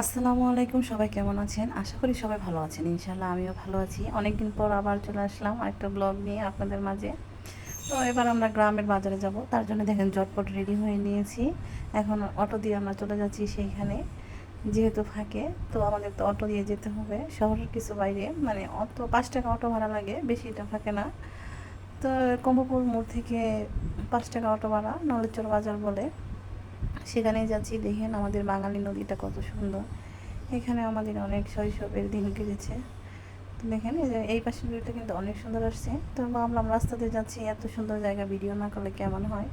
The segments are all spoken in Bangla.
আসসালামু আলাইকুম, সবাই কেমন আছেন? আশা করি সবাই ভালো আছেন। ইনশাল্লাহ আমিও ভালো আছি। অনেকদিন পর আবার চলে আসলাম আরেকটা ব্লগ নিয়ে আপনাদের মাঝে। তো এবার আমরা গ্রামের বাজারে যাব। তার জন্য দেখেন ঝটপট রেডি হয়ে নিয়েছি। এখন অটো দিয়ে আমরা চলে যাচ্ছি সেইখানে, যেহেতু ফাঁকে। তো আমাদের তো অটো দিয়ে যেতে হবে। শহরের কিছু বাইরে মানে অত পাঁচ টাকা অটো ভাড়া লাগে বেশিটা ফাঁকে না। তো কম্বপুর মোড় থেকে পাঁচ টাকা অটো ভাড়া নলেচর বাজার বলে। সেখানে যাচ্ছি, দেখেন আমাদের বাঙালি নদীটা কত সুন্দর। এখানে আমাদের অনেক শৈশবের দিন কেটেছে। তো দেখেন, এই পাশের ভিউটা কিন্তু অনেক সুন্দর আসছে। তো ভাবলাম রাস্তাতে যাচ্ছি, এত সুন্দর জায়গা, ভিডিও না করলে কেমন হয়?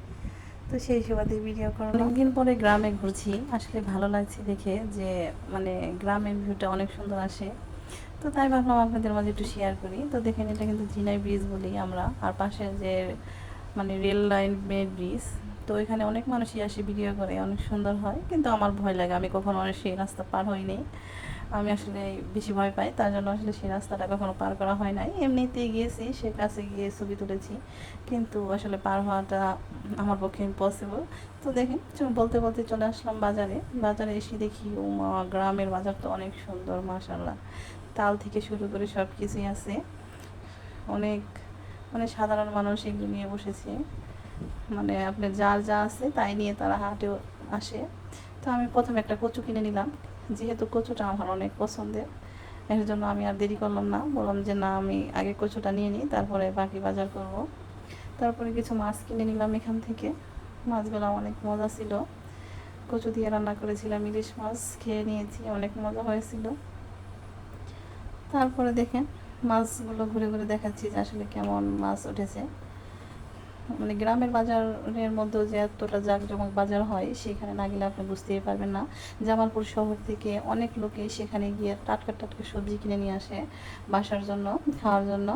তো সেই সুবাদে ভিডিও করলাম। অনেকদিন পরে গ্রামে ঘুরছি, আসলে ভালো লাগছে দেখে যে মানে গ্রামের ভিউটা অনেক সুন্দর আসে। তো তাই ভাবলাম আপনাদের মাঝে একটু শেয়ার করি। তো দেখেন এটা কিন্তু জিনাই ব্রিজ বলি আমরা। আর পাশে যে মানে রেল লাইন ব্রিজ তো এখানে অনেক মানুষই আসে ভিডিও করে, অনেক সুন্দর হয়। কিন্তু আমার ভয় লাগে, আমি কখনো সেই রাস্তা পার হইনি। আমি আসলে বেশি ভয় পাই, তার জন্য আসলে সেই রাস্তাটা কখনো পার করা হয় নাই। এমনিতেই গিয়েছি, সে কাছে গিয়ে ছবি তুলেছি, কিন্তু আসলে পার হওয়াটা আমার পক্ষে ইম্পসিবল তো দেখেন বলতে বলতে চলে আসলাম বাজারে। বাজারে এসে দেখি ও গ্রামের বাজার তো অনেক সুন্দর মাশাল্লাহ তাল থেকে শুরু করে সব কিছুই আছে। অনেক মানে সাধারণ মানুষ এগুলো নিয়ে বসেছে। মানে আপনার যার যা আছে তাই নিয়ে তারা হাটেও আসে। তো আমি প্রথমে একটা কচু কিনে নিলাম। যেহেতু কচুটা আমার অনেক পছন্দের, এর জন্য আমি আর দেরি করলাম না। বললাম যে, না, আমি আগে কচুটা নিয়ে নিই, তারপরে বাকি বাজার করব। তারপরে কিছু মাছ কিনে নিলাম এখান থেকে। মাছগুলো অনেক মজা ছিল। কচু দিয়ে রান্না করেছিলাম ইলিশ মাছ, খেয়ে নিয়েছি, অনেক মজা হয়েছিল। তারপরে দেখেন, মাছগুলো ঘুরে ঘুরে দেখাচ্ছি যে আসলে কেমন মাছ উঠেছে। মানে গ্রামের বাজারের মধ্যেও যে এতটা জাঁকজমক বাজার হয়, সেখানে না গেলে আপনি বুঝতেই পারবেন না। জামালপুর শহর থেকে অনেক লোকে সেখানে গিয়ে টাটকা টাটকা সবজি কিনে নিয়ে আসে বাসার জন্য, খাওয়ার জন্য।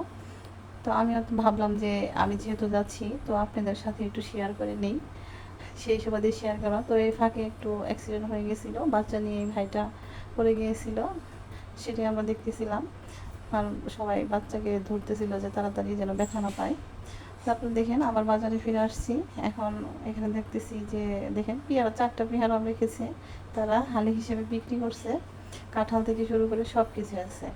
তো আমিও ভাবলাম যে আমি যেহেতু যাচ্ছি, তো আপনাদের সাথে একটু শেয়ার করে নেই। সেই সুবাদে শেয়ার করা তো এই ফাঁকে একটু অ্যাক্সিডেন্ট হয়ে গেছিল, বাচ্চা নিয়ে ভাইটা পড়ে গিয়েছিল, সেটাই আমরা দেখতেছিলাম। আর সবাই বাচ্চাকে ধরতেছিল যে তাড়াতাড়ি যেন ব্যথা না পায়। তারপর দেখেন, আবার বাজারে ফিরে আসছি। এখন এখানে দেখতেছি যে, দেখেন, পেয়ারা, চারটা পেয়ারা রেখেছে। তারা হালি হিসেবে বিক্রি করছে। কাঁঠাল থেকে শুরু করে সব কিছু আছে।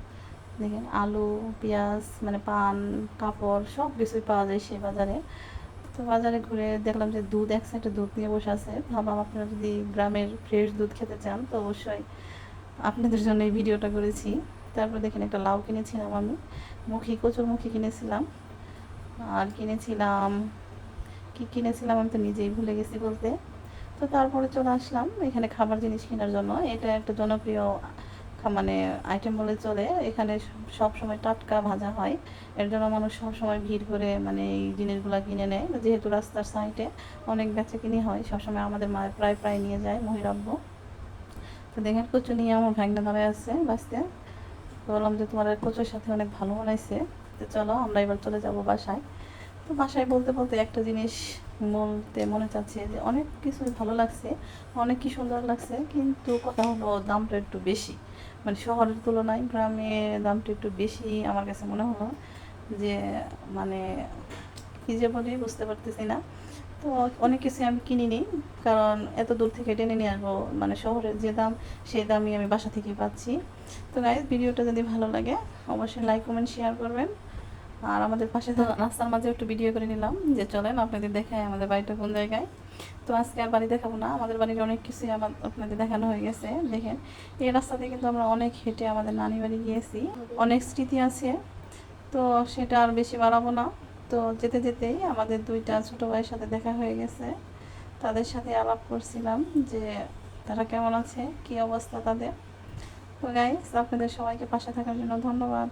দেখেন, আলু, পেঁয়াজ মানে পান কাপড় সব কিছুই পাওয়া যায় সেই বাজারে। তো বাজারে ঘুরে দেখলাম যে, দুধ, এক সাইডে দুধ নিয়ে বসে আছে। ভাবলাম আপনারা যদি গ্রামের ফ্রেশ দুধ খেতে চান, তো অবশ্যই আপনাদের জন্য এই ভিডিওটা করেছি। তারপর দেখেন, একটা লাউ কিনেছিলাম আমি। মুখী কচুর মুখী কিনেছিলাম। আর কিনেছিলাম, কি কিনেছিলাম আমি তো নিজেই ভুলে গেছি বলতে। তো তারপরে চলে আসলাম এখানে খাবার জিনিস কেনার জন্য। এটা একটা জনপ্রিয় মানে আইটেম বলে চলে। এখানে সব সময় টাটকা ভাজা হয়। এর জন্য মানুষ সব সময় ভিড় করে মানে এই জিনিসগুলো কিনে নেয়। যেহেতু রাস্তার সাইডে অনেক বেচা কিনি হয় সবসময় আমাদের মা প্রায় প্রায় নিয়ে যায় মহিরাব্য তো দেখেন কচু নিয়ে আমার ভাগনা ধরে আছে, বাঁচতে। বললাম যে তোমার কচুর সাথে অনেক ভালো বানাইছে। চলো, আমরা এবার চলে যাব বাসায়। তো বাসায় বলতে বলতে একটা জিনিস বলতে মনে চাচ্ছে যে অনেক কিছু ভালো লাগছে, অনেক কি সুন্দর লাগছে, কিন্তু কথা হলো দামটা একটু বেশি। মানে শহরের তুলনায় গ্রামে দামটা একটু বেশি আমার কাছে মনে হলো যে মানে কী যে বলি বুঝতে পারতেছি না। তো অনেক কিছু আমি কিনিনি, কারণ এত দূর থেকে টেনে নিয়ে আসব মানে শহরের যে দাম, সেই দামই আমি বাসা থেকে পাচ্ছি। তো গাইজ ভিডিওটা যদি ভালো লাগে, অবশ্যই লাইক কমেন্ট শেয়ার করবেন। আর আমাদের পাশে তো রাস্তার মাঝে একটু ভিডিও করে নিলাম যে চলেন আপনাদের দেখায় আমাদের বাড়িটা কোন জায়গায়। তো আজকে আর বাড়ি দেখাবো না আমাদের বাড়ির অনেক কিছুই আমার আপনাদের দেখানো হয়ে গেছে দেখেন। এই রাস্তাতে কিন্তু আমরা অনেক হেঁটে আমাদের নানি বাড়ি গিয়েছি অনেক স্মৃতি আছে তো সেটা আর বেশি বাড়াবো না। তো যেতে যেতেই আমাদের দুইটা ছোটো ভাইয়ের সাথে দেখা হয়ে গেছে তাদের সাথে আলাপ করছিলাম যে তারা কেমন আছে কি অবস্থা তাদের। তো গাইস আপনাদের সবাইকে পাশে থাকার জন্য ধন্যবাদ।